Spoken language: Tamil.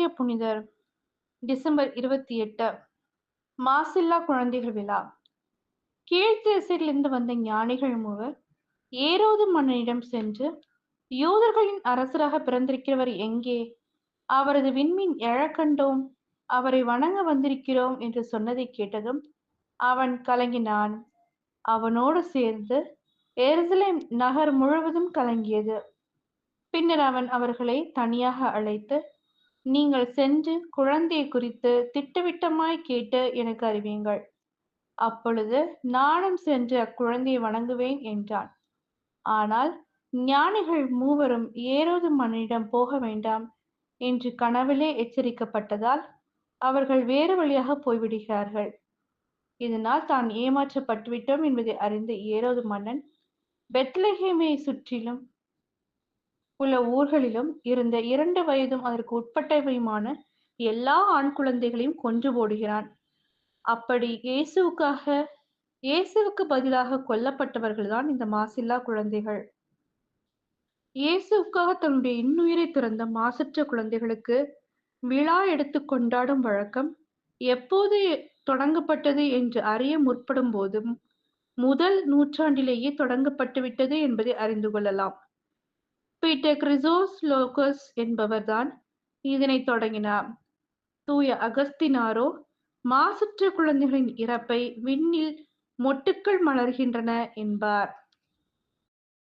இன்றைய புனிதர். டிசம்பர் இருபத்தி எட்டு. மாசில்லா குழந்தைகள் விழா. கீழ்த்திசையிலிருந்து வந்த ஞானிகள் மூவர் ஏரோது மன்னனிடம் சென்று யூதர்களின் அரசராக பிறந்திருக்கிறவர் எங்கே? அவரது விண்மீன் எழக்கண்டோம் அவரை வணங்க வந்திருக்கிறோம் என்று சொன்னதை கேட்டதும் அவன் கலங்கினான். அவனோடு சேர்ந்து எருசலேம் நகர் முழுவதும் கலங்கியது. பின்னர் அவன் அவர்களை தனியாக அழைத்து நீங்கள் சென்று குழந்தையை குறித்து திட்டவிட்டமாய் கேட்டு எனக்கு அறிவியுங்கள். அப்பொழுது நானும் சென்று அக்குழந்தையை வணங்குவேன் என்றான். ஆனால் ஞானிகள் மூவரும் ஏரோது மன்னனிடம் போக வேண்டாம் என்று கனவிலே எச்சரிக்கப்பட்டதால் அவர்கள் வேறு வழியாக போய்விடுகிறார்கள். இதனால் தான் ஏமாற்றப்பட்டுவிட்டோம் என்பதை அறிந்த ஏரோது மன்னன் பெத்லஹேமியை சுற்றிலும் உள்ள ஊர்களிலும் இருந்த இரண்டு வயதும் அதற்கு உட்பட்டவையுமான எல்லா ஆண் குழந்தைகளையும் கொன்று போடுகிறான். அப்படி இயேசுவுக்காக இயேசுவுக்கு பதிலாக கொல்லப்பட்டவர்கள்தான் இந்த மாசில்லா குழந்தைகள். இயேசுவுக்காக தன்னுடைய இன்னுயிரை திறந்த மாசற்ற குழந்தைகளுக்கு விழா எடுத்து கொண்டாடும் வழக்கம் எப்போது தொடங்கப்பட்டது என்று அறிய முற்படும் போதும் முதல் நூற்றாண்டிலேயே தொடங்கப்பட்டு விட்டது என்பதை அறிந்து கொள்ளலாம். பீட்டர் கிரிசோஸ் லோகஸ் என்பவர்தான் இதனை தொடங்கினார். தூய அகஸ்தினாரோ மாசற்ற குழந்தைகளின் இறப்பை விண்ணில் மொட்டுக்கள் மலர்கின்றன என்பார்.